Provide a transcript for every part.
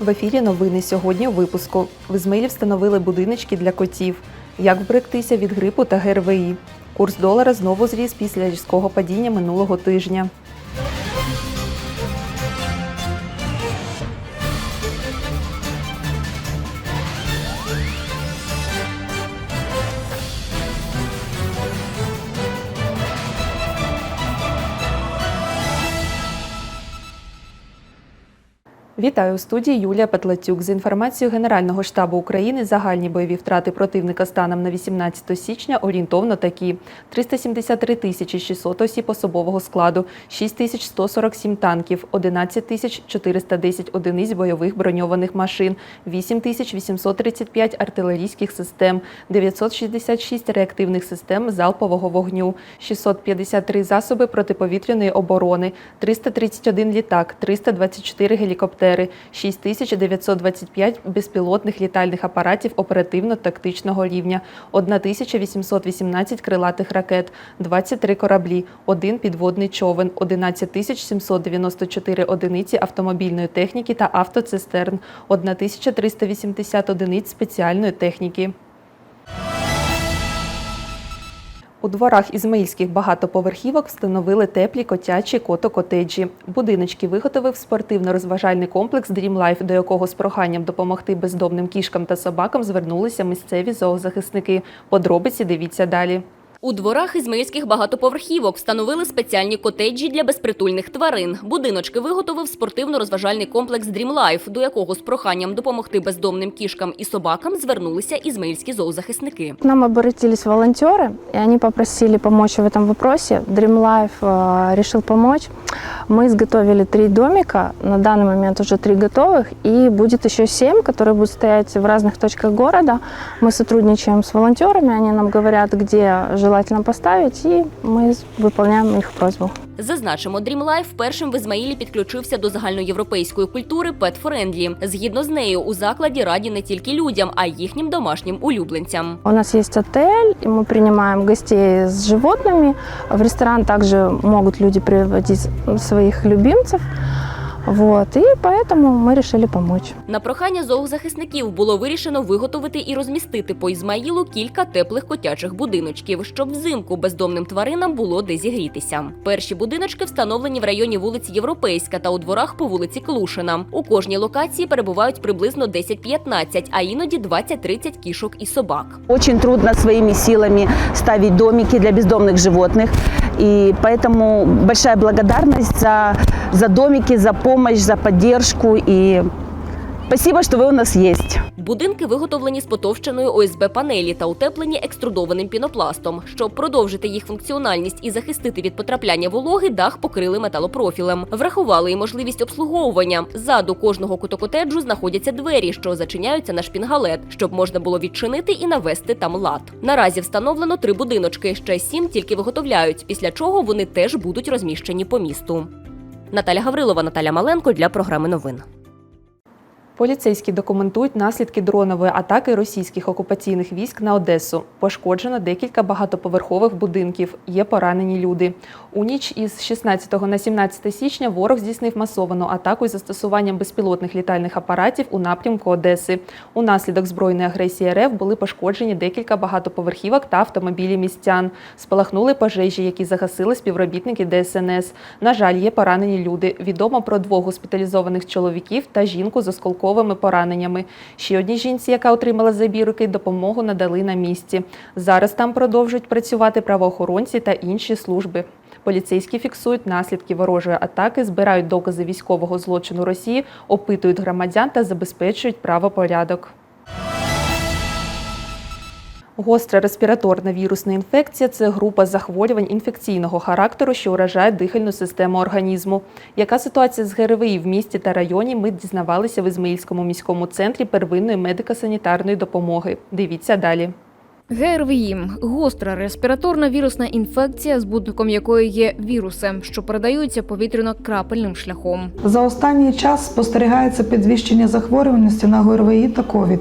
В ефірі новини сьогодні у випуску. В Ізмаїлі встановили будиночки для котів. Як вберегтися від грипу та ГРВІ. Курс долара знову зріс після різкого падіння минулого тижня. Вітаю у студії Юлія Петлацюк. За інформацією Генерального штабу України, загальні бойові втрати противника станом на 18 січня орієнтовно такі: 373 тисячі 600 осіб особового складу, 6 147 танків, 11 тисяч 410 одиниць бойових броньованих машин, 8 тисяч 835 артилерійських систем, 966 реактивних систем залпового вогню, 653 засоби протиповітряної оборони, 331 літак, 324 гелікоптери, 6925 безпілотних літальних апаратів оперативно-тактичного рівня, 1818 крилатих ракет, 23 кораблі, 1 підводний човен, 11794 одиниці автомобільної техніки та автоцистерн, 1380 одиниць спеціальної техніки. У дворах ізмаїльських багатоповерхівок встановили теплі котячі кото-котеджі. Будиночки виготовив спортивно-розважальний комплекс Дрімлайф, до якого з проханням допомогти бездомним кішкам та собакам звернулися місцеві зоозахисники. Подробиці дивіться далі. У дворах ізмаїльських багатоповерхівок встановили спеціальні котеджі для безпритульних тварин. Будиночки виготовив спортивно-розважальний комплекс Dream Life, до якого з проханням допомогти бездомним кішкам і собакам звернулися ізмаїльські зоозахисники. К нам обратились волонтеры, и они попросили помочь в этом вопросе. Dream Life э, решил помочь. Мы изготовили три домика, на данный момент уже три готовых, и будет еще семь, которые будут стоять в разных точках города. Мы сотрудничаем с волонтерами, они нам говорят, где желательно поставить, и мы выполняем их просьбу. Зазначимо, Dream Life першим в Ізмаїлі підключився до загальноєвропейської культури Pet Friendly. Згідно з нею, у закладі раді не тільки людям, а й їхнім домашнім улюбленцям. У нас есть отель, и мы принимаем гостей с животными. В ресторан также могут люди приводить своих любимцев. Вот, и поэтому мы решили помочь. На прохання зоозахисників було вирішено виготовити і розмістити по Ізмаїлу кілька теплих котячих будиночків, щоб взимку бездомним тваринам було де зігрітися. Перші будиночки встановлені в районі вулиці Європейська та у дворах по вулиці Клушина. У кожній локації перебувають приблизно 10-15, а іноді 20-30 кішок і собак. Очень трудно своими силами ставить домики для бездомных животных. И поэтому большая благодарность за, за домики, за помощь, за поддержку. И спасибо, что вы у нас есть. Будинки виготовлені з потовщеної ОСБ панелі та утеплені екструдованим пінопластом. Щоб продовжити їх функціональність і захистити від потрапляння вологи, дах покрили металопрофілем. Врахували і можливість обслуговування. Ззаду кожного кутокотеджу знаходяться двері, що зачиняються на шпінгалет, щоб можна було відчинити і навести там лад. Наразі встановлено три будиночки, ще сім тільки виготовляють, після чого вони теж будуть розміщені по місту. Наталя Гаврилова, Наталя Маленко для програми новин. Поліцейські документують наслідки дронової атаки російських окупаційних військ на Одесу. Пошкоджено декілька багатоповерхових будинків. Є поранені люди. У ніч із 16 на 17 січня ворог здійснив масовану атаку із застосуванням безпілотних літальних апаратів у напрямку Одеси. Унаслідок збройної агресії РФ були пошкоджені декілька багатоповерхівок та автомобілі містян. Спалахнули пожежі, які загасили співробітники ДСНС. На жаль, є поранені люди. Відомо про двох госпіталізованих чоловіків та жінку з осколковими пораненнями. Ще одній жінці, яка отримала забірки, допомогу надали на місці. Зараз там продовжують працювати правоохоронці та інші служби. Поліцейські фіксують наслідки ворожої атаки, збирають докази військового злочину Росії, опитують громадян та забезпечують правопорядок. Гостра респіраторна вірусна інфекція це група захворювань інфекційного характеру, що уражає дихальну систему організму. Яка ситуація з ГРВІ в місті та районі? Ми дізнавалися в Ізмаїльському міському центрі первинної медико-санітарної допомоги. Дивіться далі. ГРВІ – гостра респіраторна вірусна інфекція, збудником якої є віруси, що передаються повітряно-крапельним шляхом. За останній час спостерігається підвищення захворюваності на ГРВІ та ковід.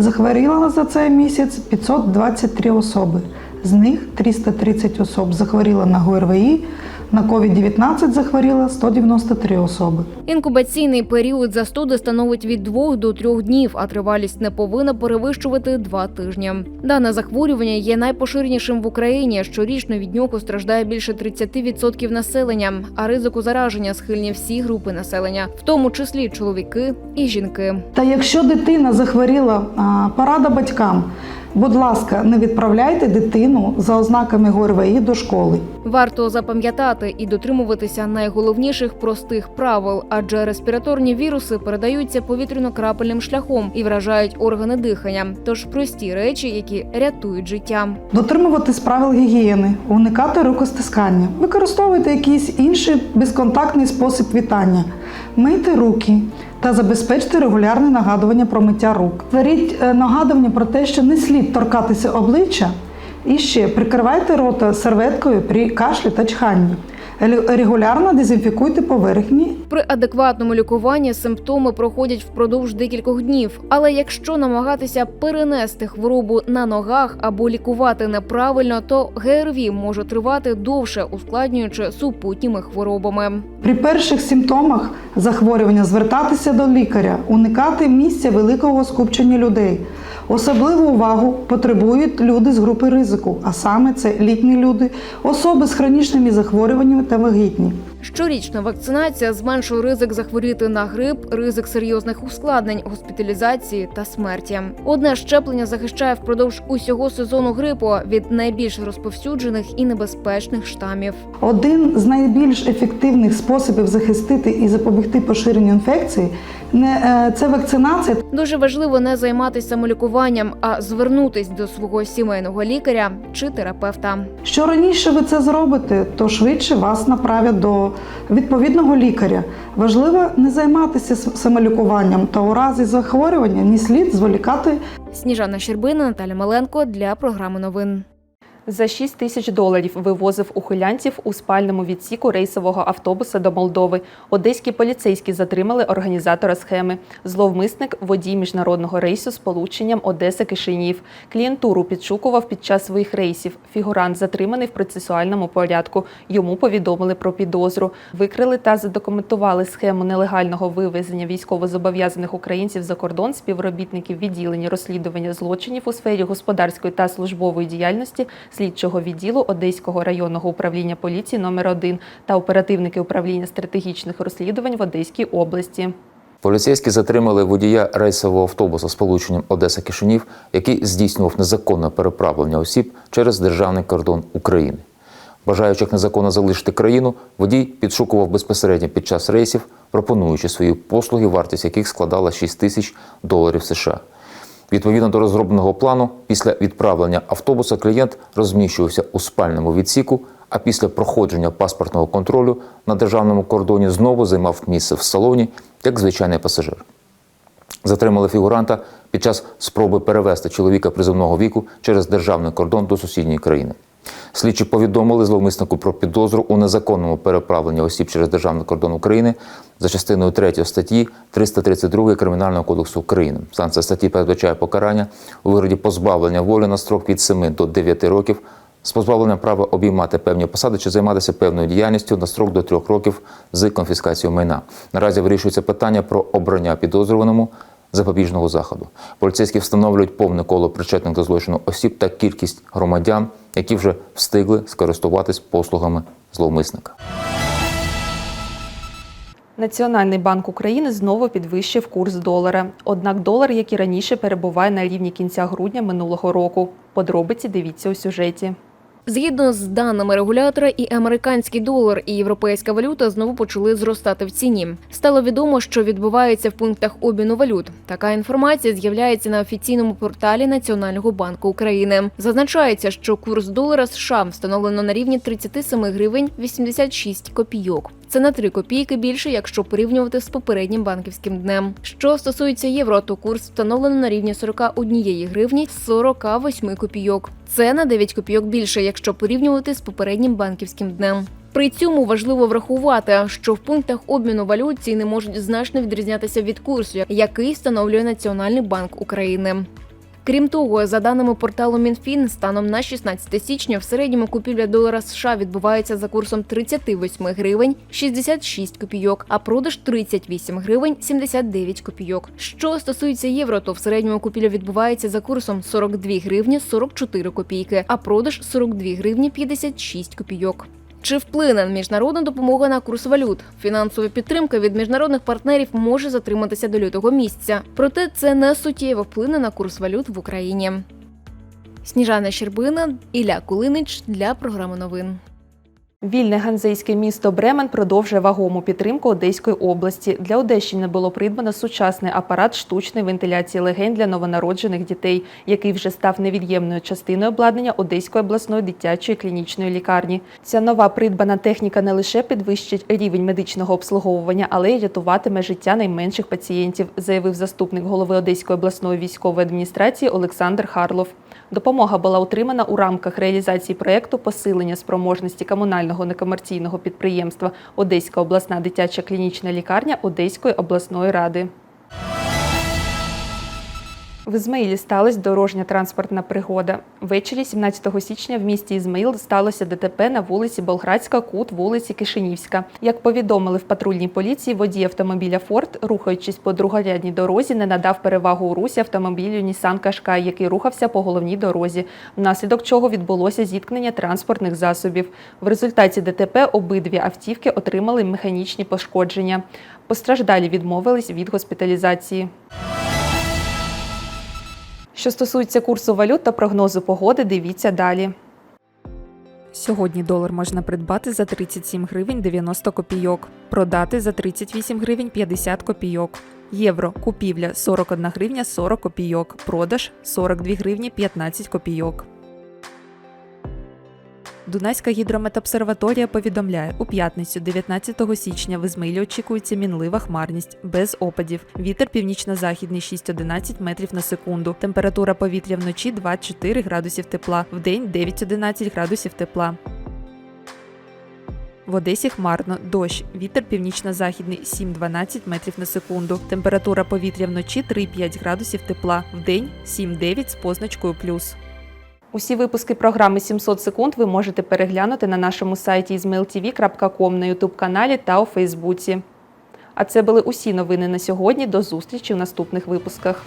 Захворіло за цей місяць 523 особи. З них 330 особ захворіло на ГРВІ, На COVID-19 захворіло 193 особи. Інкубаційний період застуди становить від 2 до 3 днів, а тривалість не повинна перевищувати 2 тижні. Дане захворювання є найпоширенішим в Україні. Щорічно від нього страждає більше 30% населення, а ризику зараження схильні всі групи населення, в тому числі чоловіки і жінки. Та якщо дитина захворіла, порада батькам. Будь ласка, не відправляйте дитину за ознаками ГОРВІ до школи. Варто запам'ятати і дотримуватися найголовніших простих правил, адже респіраторні віруси передаються повітряно-крапельним шляхом і вражають органи дихання. Тож прості речі, які рятують життя. Дотримуватись правил гігієни, уникати рукостискання, використовуйте якийсь інший безконтактний спосіб вітання, мийте руки та забезпечте регулярне нагадування про миття рук. Творіть е, нагадування про те, що не слід торкатися обличчя, і ще прикривайте рота серветкою при кашлі та чханні. Регу- Регулярно дезінфікуйте поверхні При адекватному лікуванні симптоми проходять впродовж декількох днів. Але якщо намагатися перенести хворобу на ногах або лікувати неправильно, то ГРВІ може тривати довше, ускладнюючи супутніми хворобами. При перших симптомах захворювання звертатися до лікаря, уникати місця великого скупчення людей. Особливу увагу потребують люди з групи ризику, а саме це літні люди, особи з хронічними захворюваннями та вагітні. Щорічна вакцинація зменшує ризик захворіти на грип, ризик серйозних ускладнень, госпіталізації та смерті. Одне щеплення захищає впродовж усього сезону грипу від найбільш розповсюджених і небезпечних штамів. Один з найбільш ефективних способів захистити і запобігти поширенню інфекції не е, це вакцинація. Дуже важливо не займатися самолікуванням, а звернутись до свого сімейного лікаря чи терапевта. Що раніше ви це зробите, то швидше вас направлять до відповідного лікаря. Важливо не займатися самолікуванням та у разі захворювання не слід зволікати Сніжана Щербина, Наталя Маленко для програми новин. За 6 тисяч доларів вивозив ухилянців у спальному відсіку рейсового автобуса до Молдови. Одеські поліцейські затримали організатора схеми. Зловмисник водій міжнародного рейсу з полученням Одеса Кишинів. Клієнтуру підшукував під час своїх рейсів. Фігурант затриманий в процесуальному порядку. Йому повідомили про підозру. Викрили та задокументували схему нелегального вивезення військовозобов'язаних українців за кордон співробітників відділення розслідування злочинів у сфері господарської та службової діяльності слідчого відділу Одеського районного управління поліції номер 1 та оперативники управління стратегічних розслідувань в Одеській області. Поліцейські затримали водія рейсового автобуса з полученням Одеса Кишинів, який здійснював незаконне переправлення осіб через державний кордон України. Бажаючих незаконно залишити країну, водій підшукував безпосередньо під час рейсів, пропонуючи свої послуги, вартість яких складала 6 тисяч доларів США. Відповідно до розробленого плану, після відправлення автобуса клієнт розміщувався у спальному відсіку, а після проходження паспортного контролю на державному кордоні знову займав місце в салоні як звичайний пасажир. Затримали фігуранта під час спроби перевести чоловіка призовного віку через державний кордон до сусідньої країни. Слідчі повідомили зловмиснику про підозру у незаконному переправленні осіб через державний кордон України за частиною 3 статті 332 Кримінального кодексу України. Санкція статті передбачає покарання у вигляді позбавлення волі на строк від 7 до 9 років з позбавленням права обіймати певні посади чи займатися певною діяльністю на строк до 3 років з конфіскацією майна. Наразі вирішується питання про обрання підозрюваному запобіжного заходу. Поліцейські встановлюють повне коло причетних до злочину осіб та кількість громадян, які вже встигли скористуватись послугами зловмисника. Національний банк України знову підвищив курс долара. Однак долар, як і раніше, перебуває на рівні кінця грудня минулого року. Подробиці дивіться у сюжеті. Згідно з даними регулятора, і американський долар, і європейська валюта знову почали зростати в ціні. Стало відомо, що відбувається в пунктах обміну валют. Така інформація з'являється на офіційному порталі Національного банку України. Зазначається, що курс долара США встановлено на рівні 37 гривень 86 копійок. Це на 3 копійки більше, якщо порівнювати з попереднім банківським днем. Що стосується євро, то курс встановлено на рівні 41 гривні 48 копійок. Це на 9 копійок більше, якщо порівнювати з попереднім банківським днем. При цьому важливо врахувати, що в пунктах обміну валют ціни можуть значно відрізнятися від курсу, який встановлює Національний банк України. Крім того, за даними порталу Мінфін, станом на 16 січня в середньому купівля долара США відбувається за курсом 38 гривень 66 копійок, а продаж 38 гривень 79 копійок. Що стосується євро, то в середньому купівля відбувається за курсом 42 гривні 44 копійки, а продаж 42 гривні 56 копійок. Чи вплине міжнародна допомога на курс валют? Фінансова підтримка від міжнародних партнерів може затриматися до лютого місяця. Проте це не суттєво вплине на курс валют в Україні. Сніжана Щербина, Ілля Кулинич для програми новин. Вільне ганзейське місто Бремен продовжує вагому підтримку Одеської області. Для Одещини було придбано сучасний апарат штучної вентиляції легень для новонароджених дітей, який вже став невід'ємною частиною обладнання Одеської обласної дитячої клінічної лікарні. Ця нова придбана техніка не лише підвищить рівень медичного обслуговування, але й рятуватиме життя найменших пацієнтів, заявив заступник голови Одеської обласної військової адміністрації Олександр Харлов. Допомога була отримана у рамках реалізації проєкту посилення спроможності комунального некомерційного підприємства Одеська обласна дитяча клінічна лікарня Одеської обласної ради. В Ізмаїлі сталася дорожня транспортна пригода. Ввечері 17 січня в місті Ізмаїл сталося ДТП на вулиці Болградська, кут вулиці Кишинівська. Як повідомили в патрульній поліції, водій автомобіля Форд, рухаючись по другорядній дорозі, не надав перевагу у русі автомобілю Нісан Кашкай, який рухався по головній дорозі, внаслідок чого відбулося зіткнення транспортних засобів. В результаті ДТП обидві автівки отримали механічні пошкодження. Постраждалі відмовились від госпіталізації. Що стосується курсу валют та прогнозу погоди, дивіться далі. Сьогодні долар можна придбати за 37 гривень 90 копійок, продати за 38 гривень 50 копійок. Євро купівля 41 гривня 40 копійок, продаж 42 гривні 15 копійок. Дунайська гідрометобсерваторія повідомляє, у п'ятницю, 19 січня, в Ізмаїлі очікується мінлива хмарність, без опадів. Вітер північно-західний 6-11 метрів на секунду. Температура повітря вночі 2-4 градусів тепла, вдень 9-11 градусів тепла. В Одесі хмарно, дощ, вітер північно-західний 7-12 метрів на секунду. Температура повітря вночі 3-5 градусів тепла, вдень 7-9 з позначкою плюс. Усі випуски програми 700 секунд ви можете переглянути на нашому сайті izmailtv.com, на ютуб-каналі та у Фейсбуці. А це були усі новини на сьогодні. До зустрічі в наступних випусках.